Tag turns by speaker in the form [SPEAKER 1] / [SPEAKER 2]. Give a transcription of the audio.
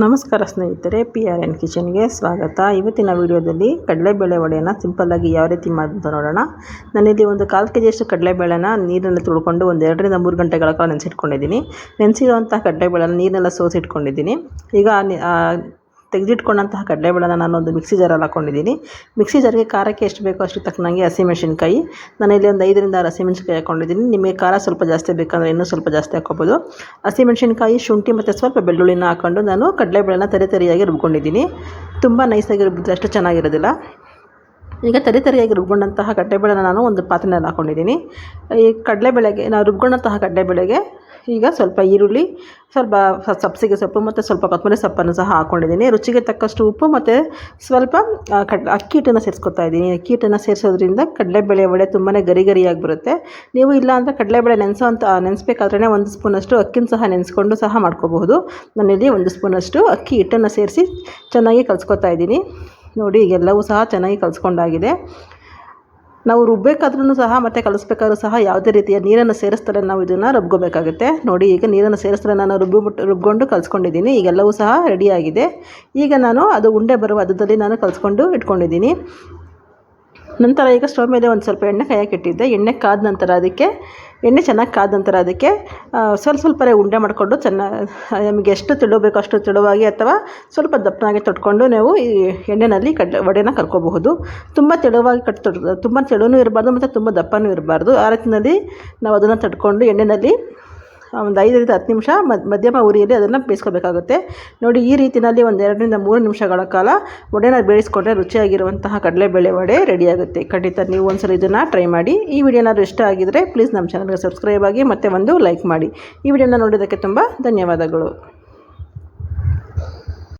[SPEAKER 1] ನಮಸ್ಕಾರ ಸ್ನೇಹಿತರೆ P R N ಕಿಚನ್ಗೆ ಸ್ವಾಗತ. ಇವತ್ತಿನ ವಿಡಿಯೋದಲ್ಲಿ ಕಡಲೆಬೇಳೆ ವಡೆಯನ್ನು ಸಿಂಪಲ್ಲಾಗಿ ಯಾವ ರೀತಿ ಮಾಡೋದು ನೋಡೋಣ. ನಾನಿಲ್ಲಿ ಒಂದು ಕಾಲು ಕೆ ಜಿಯಷ್ಟು ಕಡಲೆಬೇಳೆನ ನೀರಿನಲ್ಲಿ ತುಳ್ಕೊಂಡು ಒಂದು ಎರಡರಿಂದ ಮೂರು ಗಂಟೆಗಳ ಕಾಲ ನೆನೆಸಿಟ್ಕೊಂಡಿದ್ದೀನಿ. ನೆನೆಸಿರುವಂಥ ಕಡಲೆಬೇಳೆನ ನೀರನ್ನೆಲ್ಲ ಸೋಸಿಟ್ಕೊಂಡಿದ್ದೀನಿ. ಈಗ ತೆಗೆದಿಟ್ಕೊಂಡಂತಹ ಕಡಲೆಬೇಳೆನ ನಾನು ಒಂದು ಮಿಕ್ಸಿ ಜಾರಲ್ಲಿ ಹಾಕ್ಕೊಂಡಿದ್ದೀನಿ ಮಿಕ್ಸಿ ಜಾರಿಗೆ ಖಾರಕ್ಕೆ ಎಷ್ಟು ಬೇಕೋ ಅಷ್ಟು ತಕ್ಕನಂಗೆ ಹಸಿಮೆಣ್ಸಿನ್ಕಾಯಿ ನಾನು ಇಲ್ಲಿ ಒಂದು ಐದರಿಂದ ಆರು ಹಸಿಮೆಣ್ಸಿನ್ಕಾಯಿ ಹಾಕ್ಕೊಂಡಿದ್ದೀನಿ ನಿಮಗೆ ಖಾರ ಸ್ವಲ್ಪ ಜಾಸ್ತಿ ಬೇಕಂದರೆ ಇನ್ನೂ ಸ್ವಲ್ಪ ಜಾಸ್ತಿ ಹಾಕ್ಕೋಬೋದು. ಹಸಿಮೆಣ್ಸಿನ್ಕಾಯಿ ಶುಂಠಿ ಮತ್ತು ಸ್ವಲ್ಪ ಬೆಳ್ಳುಳ್ಳಿನ ಹಾಕ್ಕೊಂಡು ನಾನು ಕಡಲೆಬೇಳೆನ ತರಿ ತರಿಯಾಗಿ ರುಬ್ಕೊಂಡಿದ್ದೀನಿ. ತುಂಬ ನೈಸಾಗಿ ರುಬ್ಬಿದ್ರೆ ಅಷ್ಟು ಚೆನ್ನಾಗಿರೋದಿಲ್ಲ. ಈಗ ತರಿ ತರಿಯಾಗಿ ರುಬ್ಕೊಂಡಂತಹ ಕಡಲೆಬೇಳೆನ ನಾನು ಒಂದು ಪಾತ್ರೆಯಲ್ಲಿ ಹಾಕ್ಕೊಂಡಿದ್ದೀನಿ ಈ ಕಡಲೆಬೇಳೆಗೆ ನಾನು ರುಬ್ಕೊಂಡಂತಹ ಕಡಲೆಬೇಳೆಗೆ ಈಗ ಸ್ವಲ್ಪ ಈರುಳ್ಳಿ, ಸ್ವಲ್ಪ ಸಬ್ಸಿಗೆ ಸೊಪ್ಪು ಮತ್ತು ಸ್ವಲ್ಪ ಕೊತ್ತಂಬರಿ ಸೊಪ್ಪನ್ನು ಸಹ ಹಾಕ್ಕೊಂಡಿದ್ದೀನಿ ರುಚಿಗೆ ತಕ್ಕಷ್ಟು ಉಪ್ಪು ಮತ್ತು ಸ್ವಲ್ಪ ಕಡ್ ಅಕ್ಕಿ ಹಿಟ್ಟನ್ನು ಸೇರಿಸ್ಕೊತಾ ಇದ್ದೀನಿ. ಅಕ್ಕಿ ಹಿಟ್ಟನ್ನು ಸೇರಿಸೋದ್ರಿಂದ ಕಡಲೆಬೇಳೆ ವಡೆ ತುಂಬಾ ಗರಿ ಗರಿಯಾಗಿ ಬರುತ್ತೆ. ನೀವು ಇಲ್ಲ ಅಂದರೆ ಕಡಲೆಬೇಳೆ ನೆನೆಸೋ ಅಂತ ನೆನೆಸ್ಬೇಕಾದ್ರೆ ಒಂದು ಸ್ಪೂನಷ್ಟು ಅಕ್ಕಿನ ಸಹ ನೆನೆಸ್ಕೊಂಡು ಸಹ ಮಾಡ್ಕೋಬಹುದು. ನಾನಿಲ್ಲಿ ಒಂದು ಸ್ಪೂನಷ್ಟು ಅಕ್ಕಿ ಹಿಟ್ಟನ್ನು ಸೇರಿಸಿ ಚೆನ್ನಾಗಿ ಕಲಿಸ್ಕೊತಾ ಇದ್ದೀನಿ. ನೋಡಿ, ಈಗೆಲ್ಲವೂ ಸಹ ಚೆನ್ನಾಗಿ ಕಲಿಸ್ಕೊಂಡಾಗಿದೆ. ನಾವು ರುಬ್ಬಬೇಕಾದ್ರೂ ಸಹ, ಮತ್ತು ಕಲಿಸ್ಬೇಕಾದ್ರೂ ಸಹ ಯಾವುದೇ ರೀತಿಯ ನೀರನ್ನು ಸೇರಿಸ್ತಾರೆ ನಾವು ಇದನ್ನು ರುಬ್ಕೋಬೇಕಾಗುತ್ತೆ. ನೋಡಿ, ಈಗ ನೀರನ್ನು ಸೇರಿಸ್ತಾರೆ ನಾನು ರುಬ್ಬಿಬಿಟ್ಟು, ರುಬ್ಕೊಂಡು ಕಲಿಸ್ಕೊಂಡಿದ್ದೀನಿ. ಈಗೆಲ್ಲವೂ ಸಹ ರೆಡಿಯಾಗಿದೆ ಈಗ ನಾನು ಅದು ಉಂಡೆ ಬರುವ ಹದದಲ್ಲಿ ನಾನು ಕಲಿಸ್ಕೊಂಡು ಇಟ್ಕೊಂಡಿದ್ದೀನಿ. ನಂತರ ಈಗ ಸ್ಟವ್ ಮೇಲೆ ಒಂದು ಸ್ವಲ್ಪ ಎಣ್ಣೆ ಕಾಯಕ್ಕೆ ಇಟ್ಟಿದ್ದೆ. ಎಣ್ಣೆ ಕಾದ ನಂತರ ಅದಕ್ಕೆ, ಎಣ್ಣೆ ಚೆನ್ನಾಗಿ ಕಾದ ನಂತರ ಅದಕ್ಕೆ ಸ್ವಲ್ಪ ಸ್ವಲ್ಪನೇ ಉಂಡೆ ಮಾಡಿಕೊಂಡು ಚೆನ್ನಾಗಿ ನಮಗೆ ಎಷ್ಟು ತಿಳುಬೇಕು ಅಷ್ಟು ತಿಳುವಾಗಿ ಅಥವಾ ಸ್ವಲ್ಪ ದಪ್ಪನಾಗಿ ತೊಟ್ಕೊಂಡು ನೀವು ಈ ಎಣ್ಣೆಯಲ್ಲಿ ಕಡಲೆ ವಡೆನ ಕರ್ಕೋಬಹುದು. ತುಂಬ ತೆಳುವಾಗಿ ಕಟ್ ತುಂಬ ತೆಳುವೂ ಇರಬಾರ್ದು ಮತ್ತು ತುಂಬ ದಪ್ಪನೂ ಇರಬಾರ್ದು. ಆ ರೀತಿಯಲ್ಲಿ ನಾವು ಅದನ್ನು ತಟ್ಕೊಂಡು ಎಣ್ಣೆಯಲ್ಲಿ ಒಂದು ಐದರಿಂದ ಹತ್ತು ನಿಮಿಷ ಮಧ್ಯಮ ಉರಿಯಲ್ಲಿ ಅದನ್ನು ಬೇಯಿಸ್ಕೋಬೇಕಾಗುತ್ತೆ. ನೋಡಿ, ಈ ರೀತಿಯಲ್ಲಿ ಒಂದು ಎರಡರಿಂದ ಮೂರು ನಿಮಿಷಗಳ ಕಾಲ ವಡೆನ ಬೇಯಿಸ್ಕೊಂಡ್ರೆ ರುಚಿಯಾಗಿರುವಂತಹ ಕಡಲೆಬೇಳೆ ವಡೆ ರೆಡಿಯಾಗುತ್ತೆ. ಖಂಡಿತ ನೀವು ಒಂದ್ಸಲ ಇದನ್ನು ಟ್ರೈ ಮಾಡಿ. ಈ ವಿಡಿಯೋನ ಇಷ್ಟ ಆಗಿದರೆ ಪ್ಲೀಸ್ ನಮ್ಮ ಚಾನಲ್ಗೆ ಸಬ್ಸ್ಕ್ರೈಬ್ ಆಗಿ ಮತ್ತೆ ಒಂದು ಲೈಕ್ ಮಾಡಿ. ಈ ವಿಡಿಯೋನ ನೋಡೋದಕ್ಕೆ ತುಂಬ ಧನ್ಯವಾದಗಳು.